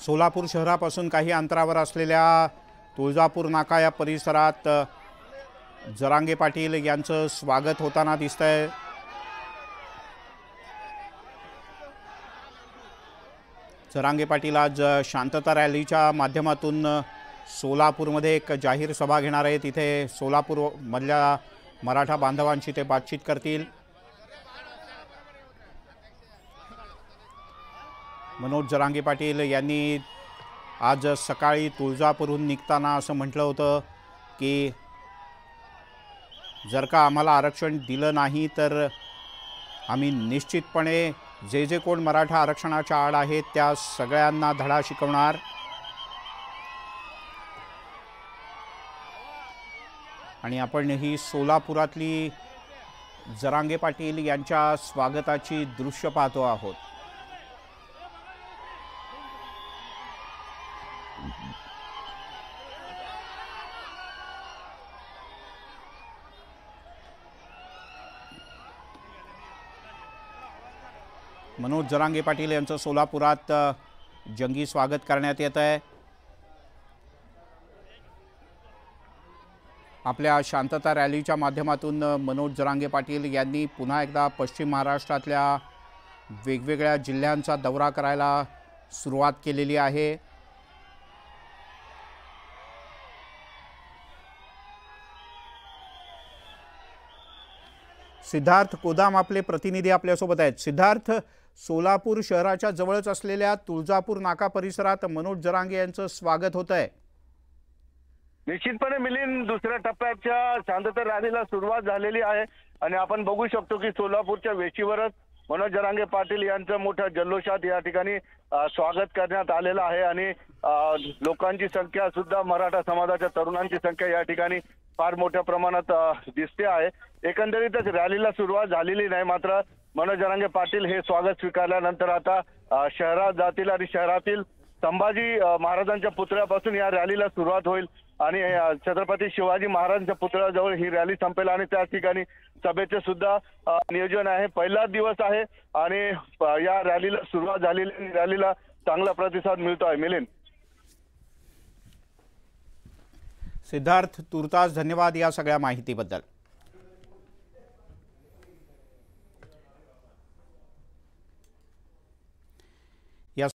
सोलापूर शहरापासून काही अंतरावर असलेल्या तुळजापूर नाका या परिसरात जरांगे पाटील यांचं स्वागत होताना दिसतंय. जरांगे पाटील आज शांतता रॅलीच्या माध्यमातून सोलापूरमध्ये एक जाहीर सभा घेणार आहे तिथे सोलापूरमधल्या मराठा बांधवांशी ते बातचीत करतील. मनोज जरांगे पाटील यांनी आज सकाळी तुळजापूरहून निघताना असं म्हटलं होतं की जर का आम्हाला आरक्षण दिलं नाही तर आम्ही निश्चितपणे जे जे कोण मराठा आरक्षणाच्या आड आहेत त्या सगळ्यांना धडा शिकवणार. आणि आपण ही सोलापुरातली जरांगे पाटील यांच्या स्वागताची दृश्य पाहतो आहोत. मनोज जरांगे पाटील यांचं सोलापुरात जंगी स्वागत करण्यात येत आहे. आपल्या शांतता रॅलीच्या माध्यमातून मनोज जरांगे पाटील यांनी पुन्हा एकदा पश्चिम महाराष्ट्रातल्या वेगवेगळ्या जिल्ह्यांचा दौरा करायला सुरुवात केलेली आहे. सिद्धार्थ कोदाम आपले प्रतिनिधी आपल्यासोबत आहेत. सिद्धार्थ सोलापूर शहराच्या जवळच असलेल्या तुळजापूर नाका परिसरात मनोज जरांगे यांचं स्वागत होत आहे. निश्चितपणे मिलिंद दुसऱ्या टप्प्याच्या शांतता रॅलीला सुरुवात झालेली आहे आणि आपण बघू शकतो की सोलापूरच्या वेशीवरच मनोज जरांगे पाटील यांचं मोठ्या जल्लोषात या ठिकाणी स्वागत करण्यात आलेलं आहे आणि लोकांची संख्या सुद्धा मराठा समाजाच्या तरुणांची संख्या या ठिकाणी फार मोठ्या प्रमाणात दिसते आहे. एकंदरीतच रॅलीला सुरुवात झालेली नाही मात्र मनोज जरांगे पाटील हे स्वागत स्वीकारल्यानंतर आता शहरात जातील आणि शहरातील संभाजी महाराजांच्या पुतळ्यापासून या रॅलीला सुरुवात होईल आणि छत्रपती शिवाजी महाराजांच्या पुतळ्याजवळ ही रॅली संपेल आणि त्या ठिकाणी सभेचे सुद्धा नियोजन आहे. पहिलाच दिवस आहे आणि या रॅलीला सुरुवात झालेली रॅलीला चांगला प्रतिसाद मिळतो आहे. मिलिंद. सिद्धार्थ तुर्तास धन्यवाद या सगळ्या माहितीबद्दल.